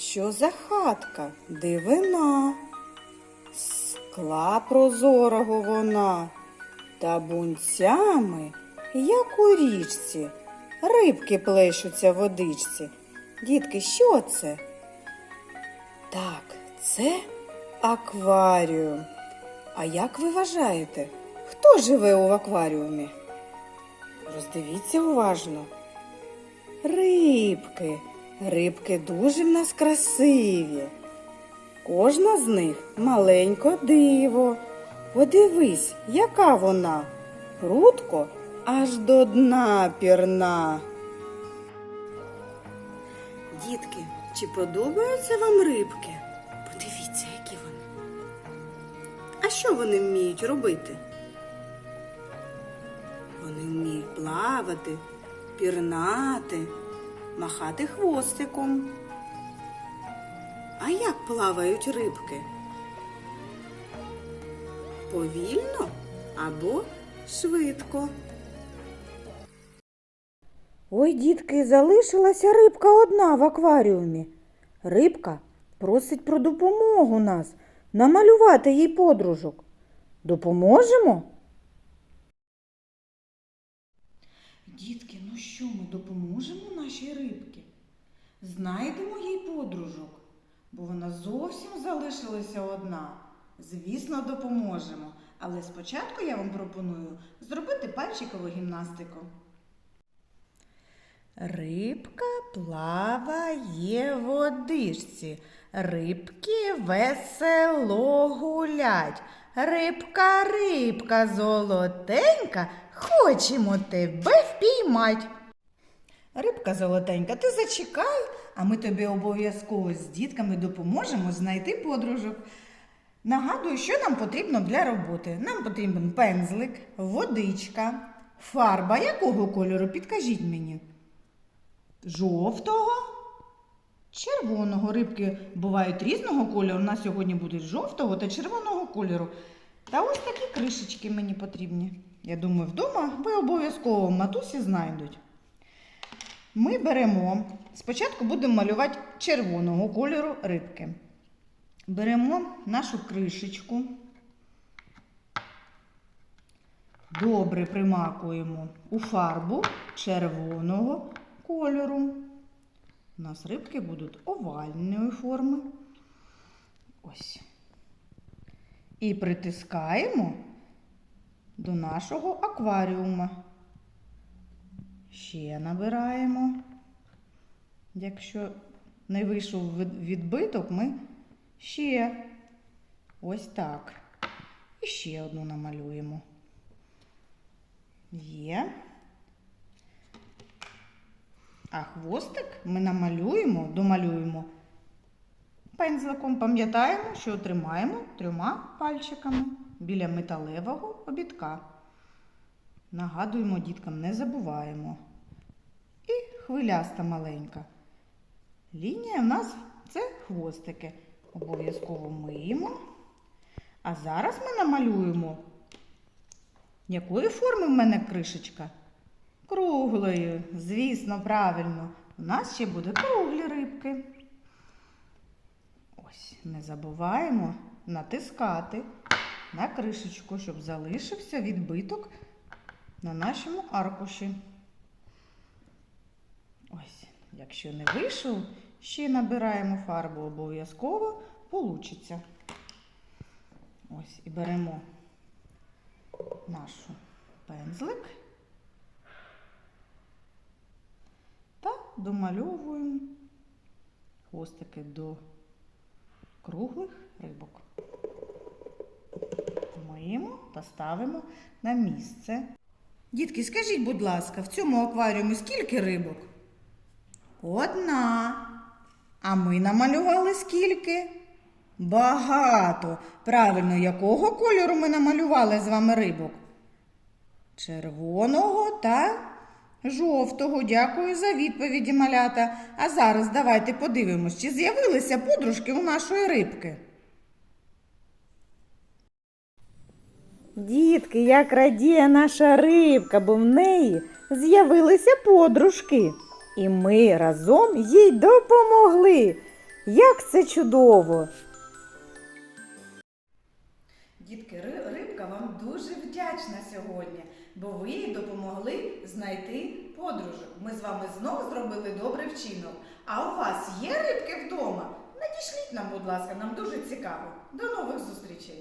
Що за хатка? Дивина. Скла прозорого вона, та бунцями, як у річці, рибки плещуться в водичці. Дітки, що це? Так, це акваріум. А як ви вважаєте, хто живе у акваріумі? Роздивіться уважно. Рибки. Рибки дуже в нас красиві. Кожна з них маленько диво. Подивись, яка вона. Прутко аж до дна пірна. Дітки, чи подобаються вам рибки? Подивіться, які вони. А що вони вміють робити? Вони вміють плавати, пірнати, махати хвостиком. А як плавають рибки? Повільно або швидко. Ой, дітки, залишилася рибка одна в акваріумі. Рибка просить про допомогу нас намалювати їй подружок. Допоможемо? Дітки, що, ми допоможемо нашій рибці? Знайдемо їй подружок, бо вона зовсім залишилася одна. Звісно, допоможемо. Але спочатку я вам пропоную зробити пальчикову гімнастику. Рибка плаває в водичці. Рибки весело гулять. Рибка, рибка золотенька, хочемо тебе впіймать. Рибка золотенька, ти зачекай, а ми тобі обов'язково з дітками допоможемо знайти подружок. Нагадую, що нам потрібно для роботи. Нам потрібен пензлик, водичка, фарба якого кольору? Підкажіть мені. Жовтого, червоного. Рибки бувають різного кольору. У нас сьогодні будуть жовтого та червоного кольору. Та ось такі кришечки мені потрібні. Я думаю, вдома ви обов'язково матусі знайдуть. Ми беремо, спочатку будемо малювати червоного кольору рибки. Беремо нашу кришечку, добре примакуємо у фарбу червоного кольору. У нас рибки будуть овальної форми. Ось. І притискаємо до нашого акваріума. Ще набираємо. Якщо не вийшов відбиток, ми ще ось так. І ще одну намалюємо. Є. А хвостик ми намалюємо, домалюємо пензликом. Пам'ятаємо, що тримаємо трьома пальчиками біля металевого обідка. Нагадуємо діткам, не забуваємо. І хвиляста маленька. Лінія в нас це хвостики. Обов'язково миємо. А зараз ми намалюємо. Якої форми в мене кришечка? Круглої, звісно, правильно. У нас ще буде круглі рибки. Ось, не забуваємо натискати на кришечку, щоб залишився відбиток на нашому аркуші. Ось, якщо не вийшов, ще набираємо фарбу обов'язково, получиться. Ось, і беремо нашу пензлик та домальовуємо хвостики до круглих рибок. Миємо та ставимо на місце. Дітки, скажіть, будь ласка, в цьому акваріумі скільки рибок? Одна. А ми намалювали скільки? Багато. Правильно, якого кольору ми намалювали з вами рибок? Червоного та жовтого. Дякую за відповіді, малята. А зараз давайте подивимось, чи з'явилися подружки у нашої рибки. Дітки, як радіє наша рибка, бо в неї з'явилися подружки. І ми разом їй допомогли. Як це чудово! Дітки, рибка вам дуже вдячна сьогодні, бо ви їй допомогли знайти подружок. Ми з вами знову зробили добрий вчинок. А у вас є рибки вдома? Надішліть нам, будь ласка, нам дуже цікаво. До нових зустрічей!